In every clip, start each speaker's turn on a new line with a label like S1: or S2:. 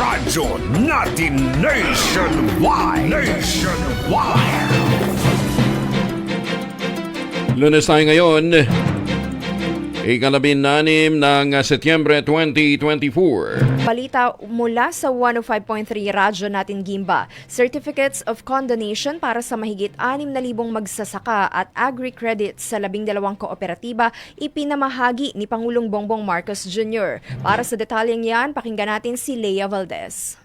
S1: Radyo natin nationwide. Nationwide.
S2: Lunes tayo ngayon, ikalabin-nanim ng Setyembre 2024.
S3: Balita mula sa 105.3 Radyo natin Gimba. Certificates of Condonation para sa mahigit 6,000 magsasaka at agri-credits sa 12 kooperatiba ipinamahagi ni Pangulong Bongbong Marcos Jr. Para sa detalyeng yan, pakinggan natin si Leia Valdez.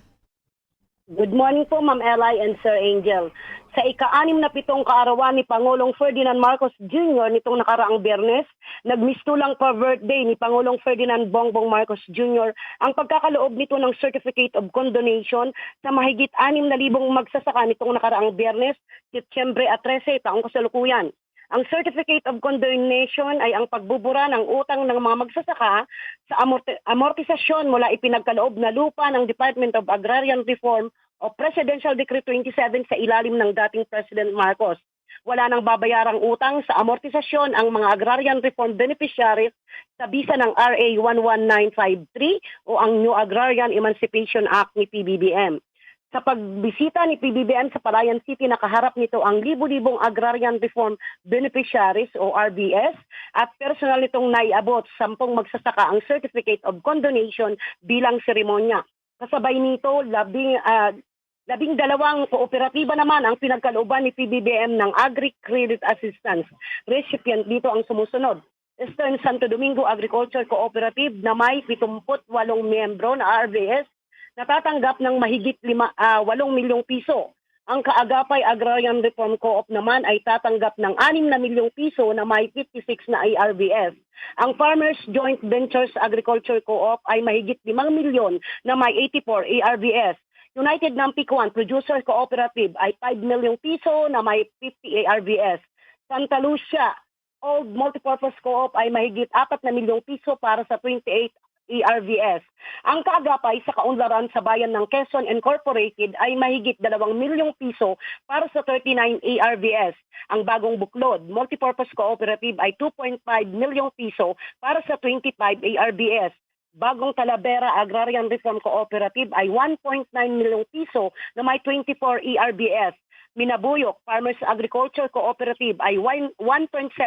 S4: Good morning po, Ma'am Eli and Sir Angel. Sa ika-anim na pitong kaarawan ni Pangulong Ferdinand Marcos Jr. nitong nakaraang biyernes, nagmistulang pa birthday ni Pangulong Ferdinand Bongbong Marcos Jr. ang pagkakaloob nito ng Certificate of Condonation sa mahigit 6,000 magsasaka nitong nakaraang biyernes, Setyembre at 13, taong kasalukuyan. Ang Certificate of Condonation ay ang pagbubura ng utang ng mga magsasaka sa amorti- amortisasyon mula ipinagkaloob na lupa ng Department of Agrarian Reform o Presidential Decree 27 sa ilalim ng dating President Marcos. Wala nang babayarang utang sa amortisasyon ang mga agrarian reform beneficiaries sa bisa ng RA 11953 o ang New Agrarian Emancipation Act ni PBBM. Sa pagbisita ni PBBM sa Palayan City, nakaharap nito ang libu-libong Agrarian Reform Beneficiaries o RBS at personal nitong naiabot sampung magsasaka ang Certificate of Condonation bilang seremonya. Kasabay nito, labing, ah, labing dalawang kooperatiba naman ang pinagkalooban ni PBBM ng Agri-Credit Assistance. Recipient dito ang sumusunod. Eastern Santo Domingo Agriculture Cooperative na may 78 miyembro na RBS natatanggap ng mahigit lima, ah, 8 milyong piso. Ang Kaagapay Agrarian Reform Co-op naman ay tatanggap ng 6 na milyong piso na may 56 na ARBF. Ang Farmers Joint Ventures Agriculture Co-op ay mahigit 5 milyon na may 84 ARBS. United Nampikwan Producer Cooperative ay 5 milyong piso na may 50 ARBS. Santa Lucia Old Multipurpose Co-op ay mahigit 4 na milyong piso para sa 28 ERVS. Ang kaagapay sa kaunlaran sa bayan ng Quezon Incorporated ay mahigit 2 milyong piso para sa 39 ERVS. Ang bagong buklod, multipurpose cooperative ay 2.5 milyong piso para sa 25 ARBS. Bagong Talavera Agrarian Reform Cooperative ay 1.9 milyong piso na may 24 ERBS. Minabuyok Farmers Agriculture Cooperative ay 1.7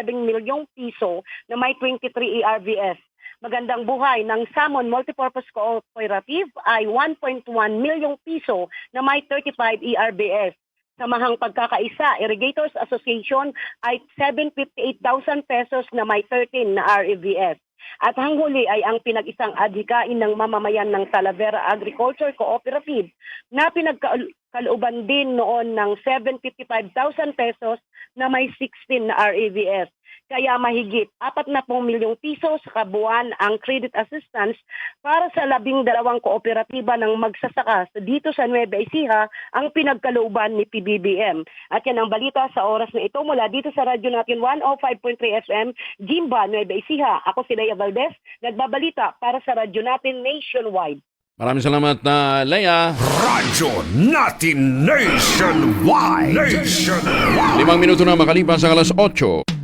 S4: milyong piso na may 23 ERBS. Magandang buhay ng Salmon Multipurpose Cooperative ay 1.1 milyong piso na may 35 ERBS. Samahang pagkakaisa, Irrigators Association ay 758,000 pesos na may 13 na REVS. At ang huli ay ang pinag-isang adhikain ng mamamayan ng Talavera Agriculture Cooperative na pinagkalooban din noon ng 755,000 pesos na may 16 na REVS. Kaya mahigit 40 milyong piso sa kabuuan ang credit assistance para sa labing dalawang kooperatiba ng magsasaka dito sa Nueva Ecija ang pinagkalooban ni PBBM. At yan ang balita sa oras na ito mula dito sa radyo natin 105.3 FM, Jimba, Nueva Ecija. Ako si Lea Valdez, nagbabalita para sa radyo natin nationwide.
S2: Maraming salamat na Leia.
S1: Radyo natin nationwide. Nationwide.
S2: Limang minuto na makalipas ang alas 8.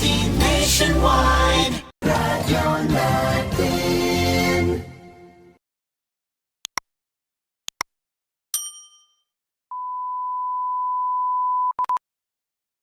S5: Radyo natin nationwide.